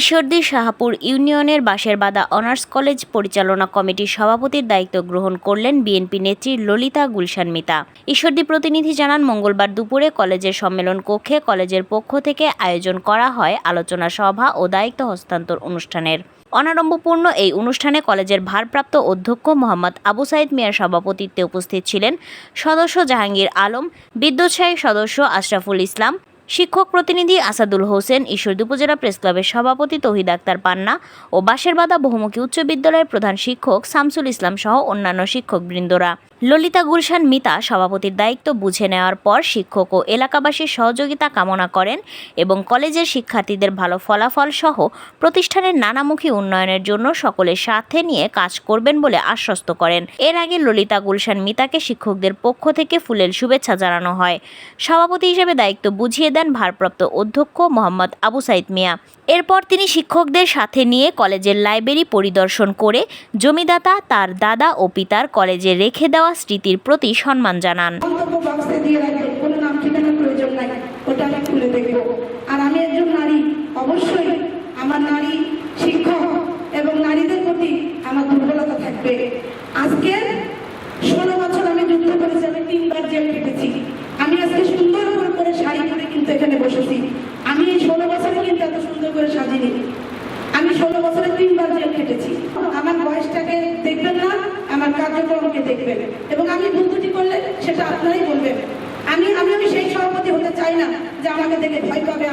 ঈশ্বরদী শাহপুর ইউনিয়নের বাঁশের বাদা অনার্স কলেজ পরিচালনা কমিটির সভাপতির দায়িত্ব গ্রহণ করলেন বিএনপি নেত্রী ললিতা গুলশান মিতা। ঈশ্বরদী প্রতিনিধি জানান, মঙ্গলবার দুপুরে কলেজের সম্মেলন কক্ষে কলেজের পক্ষ থেকে আয়োজন করা হয় আলোচনা সভা ও দায়িত্ব হস্তান্তর অনুষ্ঠানের। অনারম্ভপূর্ণ এই অনুষ্ঠানে কলেজের ভারপ্রাপ্ত অধ্যক্ষ মোহাম্মদ আবু সাইদ মিয়ার সভাপতিত্বে উপস্থিত ছিলেন সদস্য জাহাঙ্গীর আলম, বিদ্যুৎসাহী সদস্য আশরাফুল ইসলাম শিক্ষক প্রতিনিধি আসাদুল হোসেন ঈশ্বরদী উপজেলা প্রেস ক্লাবের সভাপতি তহিদ আক্তার পান্না ও বাঁশেরবাদা বহুমুখী উচ্চ বিদ্যালয়ের প্রধান শিক্ষক শামসুল ইসলাম সহ অন্যান্য শিক্ষকবৃন্দরা। ললিতা গুলশান মিতা সভাপতির দায়িত্ব বুঝে নেওয়ার পর শিক্ষক ও এলাকাবাসীর সহযোগিতা কামনা করেন এবং কলেজের শিক্ষার্থীদের ভালো ফলাফল সহ প্রতিষ্ঠানের নানামুখী উন্নয়নের জন্য সকলের সাথে নিয়ে কাজ করবেন বলে আশ্বস্ত করেন। এর আগে ললিতা গুলশান মিতাকে শিক্ষকদের পক্ষ থেকে ফুলেল শুভেচ্ছা জানানো হয়। সভাপতি হিসেবে দায়িত্ব বুঝিয়ে দেন ভারপ্রাপ্ত অধ্যক্ষ মোহাম্মদ আবু সাইদ মিয়া। এরপর তিনি শিক্ষকদের সাথে নিয়ে কলেজের লাইব্রেরি পরিদর্শন করে জমিদাতা, তার দাদা ও পিতার কলেজে রেখে দেওয়া স্মৃতির প্রতি সম্মান জানান। আর আমি একজন নারী, অবশ্যই আমার নারী শিক্ষক এবং নারীদের প্রতি আমার দুর্বলতা থাকবে। আজকে ষোলো বছর আমি যুদ্ধ করেছি আমি তিনবার জেল কেটেছি আমি আজকে সুন্দর করে শাড়ি পরে কিন্তু এখানে বসেছি। আমি এই ষোলো বছরে কিন্তু এত সুন্দর করে সাজিনি। আমি ষোলো বছরে তিনবার জেল কেটেছি আমার বয়সটাকে দেখবেন না কার্যক্রমকে দেখবেন। এবং আমি ভুল ত্রুটি করলে সেটা আপনারাই বলবেন। আমি আমি আমি সেই সভাপতি হতে চাই না যে আমাকে দেখে ভয় পাবে